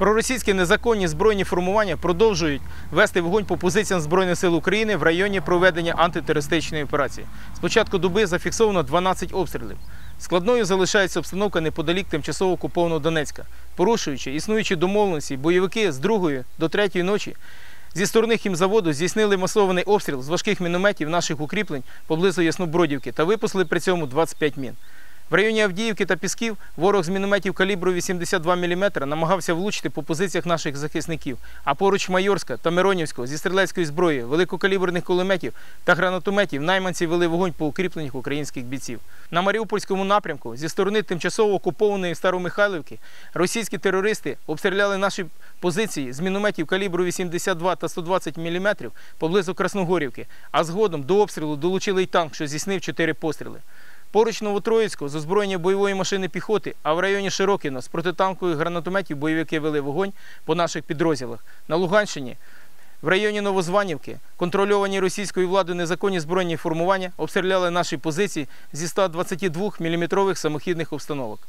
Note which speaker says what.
Speaker 1: Проросійські незаконні збройні формування продовжують вести вогонь по позиціям Збройних сил України в районі проведення антитерористичної операції. З початку доби зафіксовано 12 обстрілів. Складною залишається обстановка неподалік тимчасово окупованого Донецька. Порушуючи існуючі домовленості, бойовики з 2 до 3 ночі зі сторони хімзаводу здійснили масований обстріл з важких мінометів наших укріплень поблизу Яснобродівки та випустили при цьому 25 мін. В районі Авдіївки та Пісків ворог з мінометів калібру 82 мм намагався влучити по позиціях наших захисників, а поруч Майорська та Миронівського зі стрілецької зброї, великокаліберних кулеметів та гранатометів найманці вели вогонь по укріпленнях українських бійців. На Маріупольському напрямку зі сторони тимчасово окупованої Старомихайлівки російські терористи обстріляли наші позиції з мінометів калібру 82 та 120 мм поблизу Красногорівки, а згодом до обстрілу долучили й танк, що здійснив 4 постріли. Поруч Новотроїцького з озброєння бойової машини піхоти, а в районі Широкіно з протитанкових гранатометів бойовики вели вогонь по наших підрозділах. На Луганщині в районі Новозванівки контрольовані російською владою незаконні збройні формування обстріляли наші позиції зі 122 мм самохідних установок.